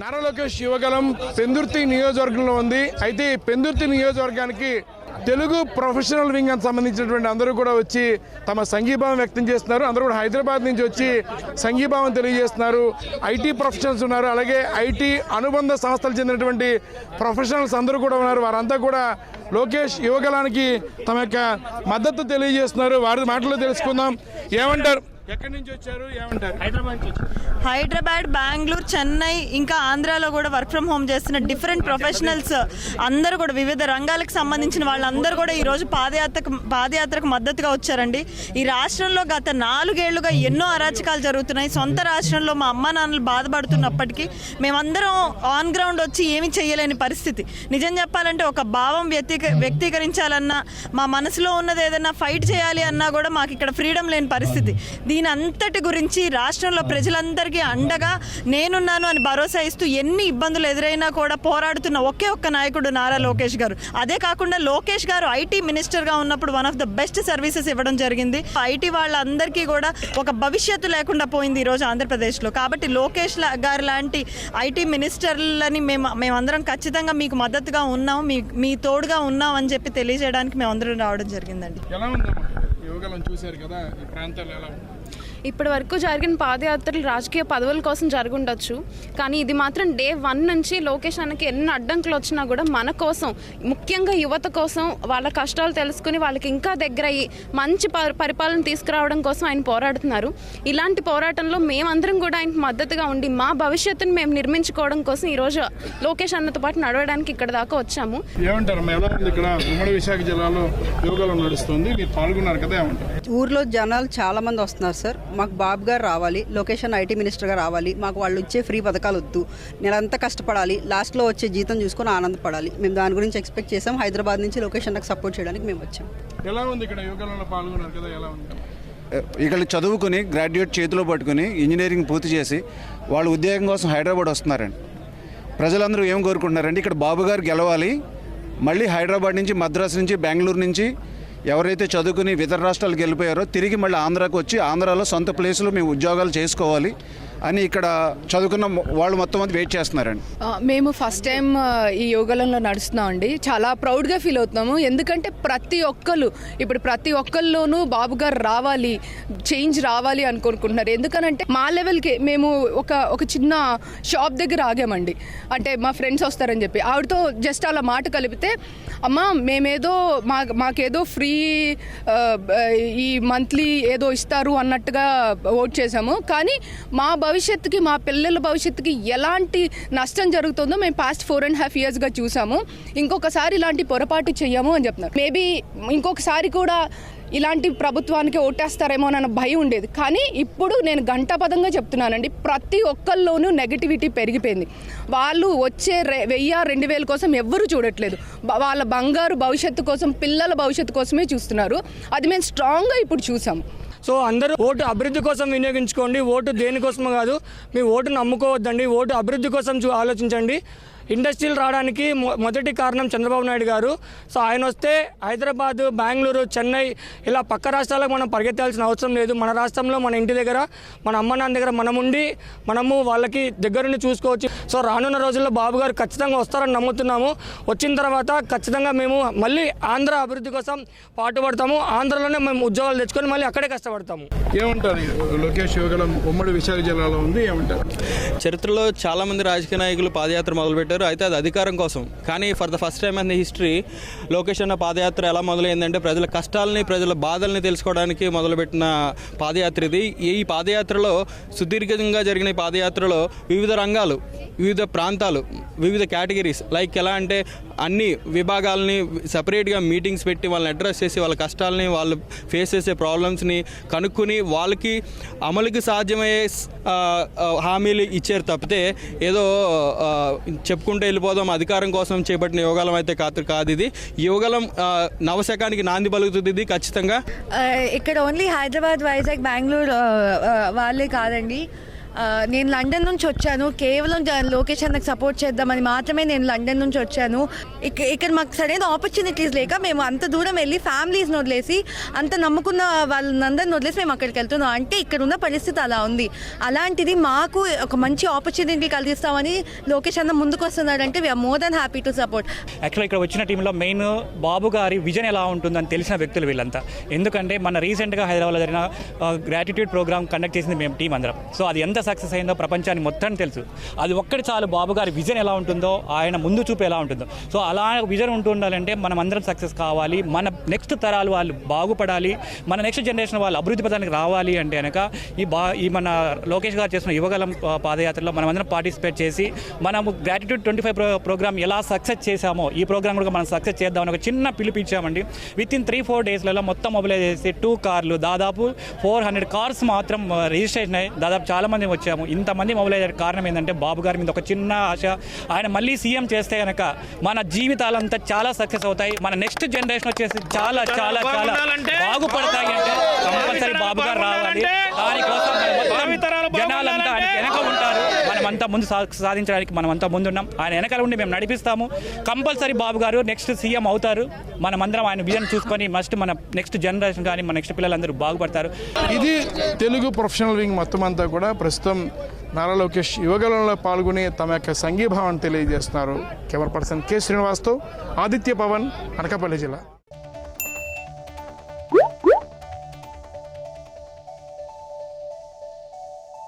నారా లోకేష్ యువగలం పెందుర్తి నియోజకవర్గంలో ఉంది. అయితే ఈ పెందుర్తి నియోజకవర్గానికి తెలుగు ప్రొఫెషనల్ వింగ్ అని సంబంధించినటువంటి అందరూ కూడా వచ్చి తమ సంఘీభావం వ్యక్తం చేస్తున్నారు. అందరూ కూడా హైదరాబాద్ నుంచి వచ్చి సంఘీభావం తెలియజేస్తున్నారు. ఐటీ ప్రొఫెషనల్స్ ఉన్నారు. అలాగే ఐటీ అనుబంధ సంస్థలు చెందినటువంటి ప్రొఫెషనల్స్ అందరూ కూడా ఉన్నారు. వారంతా కూడా లోకేష్ యువగలానికి తమ యొక్క మద్దతు తెలియజేస్తున్నారు. వారి మాటలు తెలుసుకుందాం. ఏమంటారు? ఎక్కడి నుంచి వచ్చారు? ఏమంటారు? హైదరాబాద్ బెంగళూరు చెన్నై ఇంకా ఆంధ్రాలో కూడా వర్క్ ఫ్రమ్ హోమ్ చేస్తున్న డిఫరెంట్ ప్రొఫెషనల్స్ అందరూ కూడా వివిధ రంగాలకు సంబంధించిన వాళ్ళందరూ కూడా ఈరోజు పాదయాత్రకు పాదయాత్రకు మద్దతుగా వచ్చారండి. ఈ రాష్ట్రంలో గత నాలుగేళ్ళుగా ఎన్నో అరాచకాలు జరుగుతున్నాయి. సొంత రాష్ట్రంలో మా అమ్మా నాన్నలు బాధపడుతున్నప్పటికీ మేమందరం ఆన్ గ్రౌండ్ వచ్చి ఏమీ చేయలేని పరిస్థితి. నిజం చెప్పాలంటే ఒక భావం వ్యక్తీక వ్యక్తీకరించాలన్నా మా మనసులో ఉన్నది ఏదైనా ఫైట్ చేయాలి అన్నా కూడా మాకు ఇక్కడ ఫ్రీడమ్ లేని పరిస్థితి. దీని అంతటి గురించి రాష్ట్రంలో ప్రజలందరికీ అండగా నేనున్నాను అని భరోసా ఇస్తూ ఎన్ని ఇబ్బందులు ఎదురైనా కూడా పోరాడుతున్న ఒకే ఒక్క నాయకుడు నారా లోకేష్ గారు. అదే కాకుండా లోకేష్ గారు ఐటీ మినిస్టర్గా ఉన్నప్పుడు one of the best services ఇవ్వడం జరిగింది. ఐటీ వాళ్ళందరికీ కూడా ఒక భవిష్యత్తు లేకుండా పోయింది ఈరోజు ఆంధ్రప్రదేశ్లో. కాబట్టి లోకేష్ గారు లాంటి ఐటీ మినిస్టర్లని మేము మేమందరం ఖచ్చితంగా మీకు మద్దతుగా ఉన్నాం మీ మీ తోడుగా ఉన్నాం అని చెప్పి తెలియజేయడానికి మేమందరం రావడం జరిగిందండి. ఎలా యోగాలను చూశారు కదా ఈ ప్రాంతాలు ఎలా ఇప్పటి వరకు జరిగిన పాదయాత్రలు రాజకీయ పదవుల కోసం జరుగుండొచ్చు కానీ ఇది మాత్రం డే వన్ నుంచి లోకేష్ అన్నకి ఎన్ని అడ్డంకులు వచ్చినా కూడా మన కోసం ముఖ్యంగా యువత కోసం వాళ్ళ కష్టాలు తెలుసుకుని వాళ్ళకి ఇంకా దగ్గర అయ్యి మంచి ప- పరిపాలన తీసుకురావడం కోసం ఆయన పోరాడుతున్నారు. ఇలాంటి పోరాటంలో మేమందరం కూడా ఆయనకు మద్దతుగా ఉండి మా భవిష్యత్తును మేము నిర్మించుకోవడం కోసం ఈరోజు లోకేష్ అన్నతో పాటు నడవడానికి ఇక్కడ దాకా వచ్చాము. ఏమంటారు? ఎలా ఉంది ఇక్కడ ఉమ్మడి విశాఖ జిల్లాలో నడుస్తుంది. మీరు పాల్గొన్నారు కదా ఏమంటారు? ఊర్లో జనాలు చాలా మంది వస్తున్నారు సార్. మాకు బాబు గారు రావాలి లొకేషన్ ఐటీ మినిస్టర్గా రావాలి మాకు వాళ్ళు ఇచ్చే ఫ్రీ పథకాలు వద్దు. నెలంతా కష్టపడాలి లాస్ట్లో వచ్చే జీతం చూసుకొని ఆనందపడాలి. మేము దాని గురించి ఎక్స్పెక్ట్ చేసాం హైదరాబాద్ నుంచి లొకేషన్ నాకు సపోర్ట్ చేయడానికి మేము వచ్చాం. ఎలా ఉంది ఇక్కడ యువగలంలో పాల్గొన్నారు కదా ఎలా ఉంది? ఇక్కడ చదువుకుని గ్రాడ్యుయేట్ చేతిలో పట్టుకుని ఇంజనీరింగ్ పూర్తి చేసి వాళ్ళు ఉద్యోగం కోసం హైదరాబాద్ వస్తున్నారండి. ప్రజలందరూ ఏం కోరుకుంటున్నారంటే ఇక్కడ బాబు గారు గెలవాలి మళ్ళీ హైదరాబాద్ నుంచి మద్రాసు నుంచి బెంగళూరు నుంచి ఎవరైతే చదువుకుని ఇతర రాష్ట్రాలకు వెళ్ళిపోయారో తిరిగి మళ్ళీ ఆంధ్రాకు వచ్చి ఆంధ్రాలో సొంత ప్లేసులో మేము ఉద్యోగాలు చేసుకోవాలి. అని ఇక్కడ చదువుకున్న వాళ్ళు మొత్తం మంది వెయిట్ చేస్తున్నారండి. మేము ఫస్ట్ టైం ఈ యోగాలంలో నడుస్తున్నాం అండి చాలా ప్రౌడ్గా ఫీల్ అవుతున్నాము. ఎందుకంటే ప్రతి ఒక్కరు ఇప్పుడు ప్రతి ఒక్కరిలోనూ బాబు గారు రావాలి చేంజ్ రావాలి అనుకుంటున్నారు ఎందుకనంటే మా లెవెల్కి మేము ఒక ఒక చిన్న షాప్ దగ్గర ఆగామండి. అంటే మా ఫ్రెండ్స్ వస్తారని చెప్పి. ఆవిడతో జస్ట్ అలా మాట కలిపితే అమ్మ మేమేదో మా మాకేదో ఫ్రీ ఈ మంత్లీ ఏదో ఇస్తారు అన్నట్టుగా ఓట్ చేసాము కానీ మా భవిష్యత్తుకి మా పిల్లల భవిష్యత్తుకి ఎలాంటి నష్టం జరుగుతుందో మేము పాస్ట్ ఫోర్ అండ్ హాఫ్ ఇయర్స్గా చూసాము. ఇంకొకసారి ఇలాంటి పొరపాటు చెయ్యము అని చెప్తున్నారు. మేబీ ఇంకొకసారి కూడా ఇలాంటి ప్రభుత్వానికి ఓటేస్తారేమో అన్న భయం ఉండేది. కానీ ఇప్పుడు నేను గంటపదంగా చెప్తున్నానండి ప్రతి ఒక్కరిలోనూ నెగటివిటీ పెరిగిపోయింది. వాళ్ళు వచ్చే రె- వెయ్యి రెండు వేల కోసం ఎవ్వరూ చూడట్లేదు. వాళ్ళ బంగారు భవిష్యత్తు కోసం పిల్లల భవిష్యత్తు కోసమే చూస్తున్నారు. అది మేము స్ట్రాంగ్గా ఇప్పుడు చూసాము సో అందరూ ఓటు అభివృద్ధి కోసం వినియోగించుకోండి. ఓటు దేనికోసమో కాదు మీ ఓటు నమ్ముకోవద్దండి ఓటు అభివృద్ధి కోసం చూ- ఆలోచించండి. ఇండస్ట్రీలు రావడానికి మొ- మొదటి కారణం చంద్రబాబు నాయుడు గారు. సో ఆయన వస్తే హైదరాబాద్ బెంగళూరు చెన్నై ఇలా పక్క రాష్ట్రాలకు మనం పరిగెత్తాల్సిన అవసరం లేదు. మన రాష్ట్రంలో మన ఇంటి దగ్గర మన అమ్మ నాన్న దగ్గర మనం ఉండి మనము వాళ్ళకి దగ్గరుండి చూసుకోవచ్చు. సో రానున్న రోజుల్లో బాబు గారు ఖచ్చితంగా వస్తారని నమ్ముతున్నాము. వచ్చిన తర్వాత ఖచ్చితంగా మేము మళ్ళీ ఆంధ్ర అభివృద్ధి కోసం పాటుపడతాము ఆంధ్రలోనే మేము ఉద్యోగాలు తెచ్చుకొని మళ్ళీ అక్కడే కష్టపడతాము. ఏమంటారు లోకేష్ యువగలం ఉమ్మడి విశాఖ జిల్లాలో ఉంది ఏమంటారు చరిత్రలో చాలా మంది రాజకీయ నాయకులు పాదయాత్ర మొదలుపెట్టారు. అయితే అది అధికారం కోసం. కానీ for the first time in history Lokesh అన్న పాదయాత్ర ఎలా మొదలైందంటే ప్రజల కష్టాలని ప్రజల బాధల్ని తెలుసుకోవడానికి మొదలుపెట్టిన పాదయాత్ర ఇది. ఈ పాదయాత్రలో సుదీర్ఘంగా జరిగిన పాదయాత్రలో వివిధ రంగాలు వివిధ ప్రాంతాలు వివిధ కేటగిరీస్ లైక్ ఎలా అంటే అన్ని విభాగాలని సపరేట్గా మీటింగ్స్ పెట్టి వాళ్ళని అడ్రస్ చేసి వాళ్ళ కష్టాలని వాళ్ళు ఫేస్ చేసే ప్రాబ్లమ్స్ని కనుక్కొని వాళ్ళకి అమలుకి సాధ్యమయ్యే హామీలు ఇచ్చారు తప్పితే ఏదో చెప్పుకుంటూ వెళ్ళిపోదాం అధికారం కోసం చేపట్టిన యోగాలం అయితే కాదు కాదు ఇది. యోగాలం నవశకానికి నాంది పలుకుతుంది ఇది ఖచ్చితంగా. ఇక్కడ ఓన్లీ హైదరాబాద్ వైజాగ్ బెంగళూరు వాళ్ళే కాదండి. నేను లండన్ నుంచి వచ్చాను. కేవలం లోకేష్ అన్నకు సపోర్ట్ చేద్దామని మాత్రమే నేను లండన్ నుంచి వచ్చాను. ఇక ఇక్కడ మాకు సరైన ఆపర్చునిటీస్ లేక మేము అంత దూరం వెళ్ళి ఫ్యామిలీస్ని వదిలేసి అంత నమ్ముకున్న వాళ్ళందరిని వదిలేసి మేము అక్కడికి వెళ్తున్నాం. అంటే ఇక్కడ ఉన్న పరిస్థితి అలా ఉంది. అలాంటిది మాకు ఒక మంచి ఆపర్చునిటీ కలిగిస్తామని లోకేష్ అన్న ముందుకు వస్తున్నాడంటే we are more than happy to support యాక్చువల్గా ఇక్కడ వచ్చిన టీంలో మెయిన్ బాబు గారి విజన్ ఎలా ఉంటుందని తెలిసిన వ్యక్తులు వీళ్ళంతా. ఎందుకంటే మన రీసెంట్గా హైదరాబాద్లో జరిగిన గ్రాటిట్యూడ్ ప్రోగ్రామ్ కండక్ట్ చేసింది మేము టీం అందరం. సో అది ఎంత సక్సెస్ అయిందో ప్రపంచానికి మొత్తాన్ని తెలుసు. అది ఒక్కటి చాలు బాబు గారి విజన్ ఎలా ఉంటుందో ఆయన ముందు చూపు ఎలా ఉంటుందో. సో అలా విజన్ ఉంటూ ఉండాలంటే మనం అందరం సక్సెస్ కావాలి. మన నెక్స్ట్ తరాలు వాళ్ళు బాగుపడాలి. మన నెక్స్ట్ జనరేషన్ వాళ్ళు అభివృద్ధి పదానికి రావాలి అంటే కనుక ఈ బా ఈ మన లోకేష్ గారు చేసిన యువగలం పాదయాత్రలో మనం అందరం పార్టిసిపేట్ చేసి మనము గ్రాటిట్యూడ్ ట్వంటీ ఫైవ్ ప్రోగ్రామ్ ఎలా సక్సెస్ చేశామో ఈ ప్రోగ్రామ్ కూడా మనం సక్సెస్ చేద్దామని ఒక చిన్న పిలుపు ఇచ్చామండి విత్ ఇన్ త్రీ ఫోర్ డేస్లలో మొత్తం మొబిలైజ్ చేసి టూ కార్లు దాదాపు ఫోర్ హండ్రెడ్ కార్స్ మాత్రం రిజిస్ట్రేషన్ అయ్యి దాదాపు చాలామంది వచ్చాము. ఇంతమంది అయ్యే కారణం ఏంటంటే బాబు గారి మీద ఒక చిన్న ఆశ. ఆయన మళ్ళీ సీఎం చేస్తే కనుక మన జీవితాలంతా చాలా సక్సెస్ అవుతాయి. మన నెక్స్ట్ జనరేషన్ వచ్చేసి చాలా చాలా చాలా బాగుపడతాయి అంటే కంపల్సరీ బాబు గారు రావాలి. దానికోసం జనాలంతా ఆయన వెనక ముందు సా- సాధించడానికి మనమంతా ముందున్నాం. ఆయన వెనకాల ఉండి మేము నడిపిస్తాము. కంపల్సరీ బాబు గారు నెక్స్ట్ సీఎం అవుతారు. మనమందరం ఆయన విజన్ చూసుకొని మస్ట్ మన నెక్స్ట్ జనరేషన్ కానీ మన నెక్స్ట్ పిల్లలందరూ బాగుపడతారు. ఇది తెలుగు ప్రొఫెషనల్ వింగ్ మొత్తం అంతా కూడా ప్రస్తుతం నారా లోకేష్ యువగలంలో పాల్గొని తమ యొక్క సంఘీభావాన్ని తెలియజేస్తున్నారు. కెమెరా పర్సన్ కె శ్రీనివాస్తో ఆదిత్య పవన్ అనకాపల్లి జిల్లా.